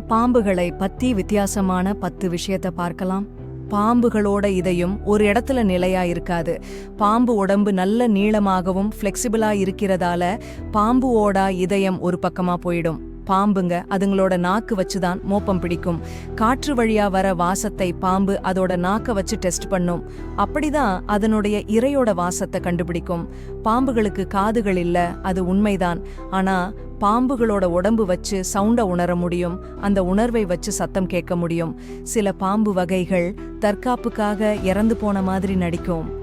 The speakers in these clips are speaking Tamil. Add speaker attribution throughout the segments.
Speaker 1: பாம்புகளை பத்தி வித்தியாசமான பத்து விஷயத்த பார்க்கலாம். பாம்புகளோட இதயம் ஒரு இடத்துல நிலையா இருக்காது. பாம்பு உடம்பு நல்ல நீளமாகவும் ஃப்ளெக்சிபிளா இருக்கிறதால பாம்புவோட இதயம் ஒரு பக்கமா போயிடும். பாம்புங்க அதுங்களோட நாக்கு வச்சுதான் மோப்பம் பிடிக்கும். காற்று வழியா வர வாசத்தை பாம்பு அதோட நாக்க வச்சு டெஸ்ட் பண்ணும். அப்படிதான் அதனுடைய இரையோட வாசத்தை கண்டுபிடிக்கும். பாம்புகளுக்கு காதுகள் இல்ல அது உண்மைதான். ஆனா பாம்புகளோட உடம்பு வச்சு சவுண்ட உணர முடியும். அந்த உணர்வை வச்சு சத்தம் கேட்க முடியும். சில பாம்பு வகைகள் தற்காப்புக்காக இறந்து போன மாதிரி நடிக்கும்.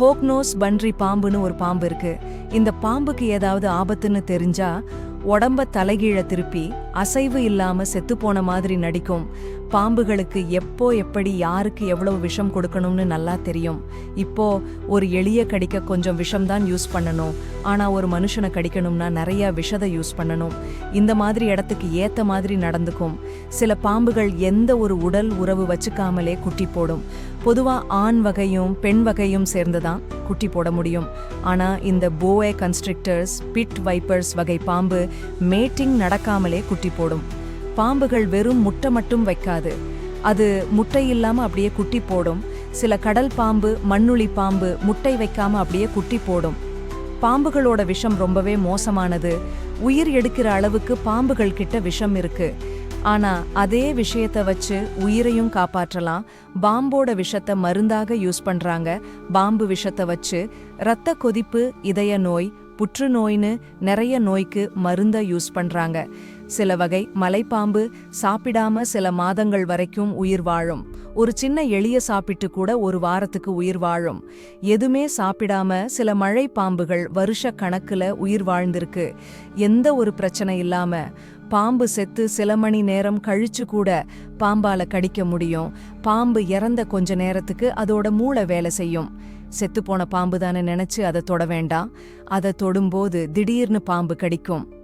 Speaker 1: ஹோக்னோஸ் பன்றி பாம்புன்னு ஒரு பாம்பு இருக்கு. இந்த பாம்புக்கு ஏதாவது ஆபத்துன்னு தெரிஞ்சா உடம்ப தலைகீழ திருப்பி அசைவு இல்லாம செத்து போன மாதிரி நடிக்கும் பாம்புகளுக்கு எப்போ எப்படி யாருக்கு எவ்வளவு விஷம் கொடுக்கணும்னு நல்லா தெரியும். இப்போ ஒரு எளிய கடிக்க கொஞ்சம் விஷம் தான் யூஸ் பண்ணணும். ஆனா ஒரு மனுஷனை கடிக்கணும்னா நிறைய விஷத்தை யூஸ் பண்ணணும். இந்த மாதிரி இடத்துக்கு ஏத்த மாதிரி நடந்துக்கும். சில பாம்புகள் எந்த ஒரு உடல் உறவு வச்சுக்காமலே குட்டி போடும். பொதுவா ஆண் வகையும் பெண் வகையும் சேர்ந்து தான் குட்டி போட முடியும். ஆனா இந்த போவே கன்ஸ்ட்ரிக்டர்ஸ் பிட் வைப்பர்ஸ் வகை பாம்பு மேட்டிங் நடக்காமலே குட்டி போடும். பாம்புகள் வெறும் முட்டை மட்டும் வைக்காது. அது முட்டை இல்லாம அப்படியே குட்டி போடும். சில கடல் பாம்பு மண்ணுளி பாம்பு முட்டை வைக்காம அப்படியே குட்டி போடும். பாம்புகளோட விஷம் ரொம்பவே மோசமானது. உயிர் எடுக்கிற அளவுக்கு பாம்புகள் கிட்ட விஷம் இருக்கு. ஆனா அதே விஷயத்த வச்சு உயிரையும் காப்பாற்றலாம். பாம்போட விஷத்தை மருந்தாக யூஸ் பண்றாங்க. பாம்பு விஷத்தை வச்சு இரத்த கொதிப்பு இதய நோய் புற்றுநோய்னு நிறைய நோய்க்கு மருந்தை யூஸ் பண்ணுறாங்க சில வகை மலைப்பாம்பு சாப்பிடாம சில மாதங்கள் வரைக்கும் உயிர் வாழும். ஒரு சின்ன எளிய சாப்பிட்டு கூட ஒரு வாரத்துக்கு உயிர் வாழும். எதுவுமே சாப்பிடாம சில மழை பாம்புகள் வருஷ கணக்கில் உயிர் வாழ்ந்திருக்கு. எந்த ஒரு பிரச்சனை இல்லாம பாம்பு செத்து சில மணி நேரம் கழிச்சு கூட பாம்பால கடிக்க முடியும். பாம்பு இறந்த கொஞ்ச நேரத்துக்கு அதோட மூளை வேலை செய்யும். செத்துப்போன பாம்பு தானே நினைச்சு அதை தொட வேண்டாம். அதை தொடும்போது திடீர்னு பாம்பு கடிக்கும்.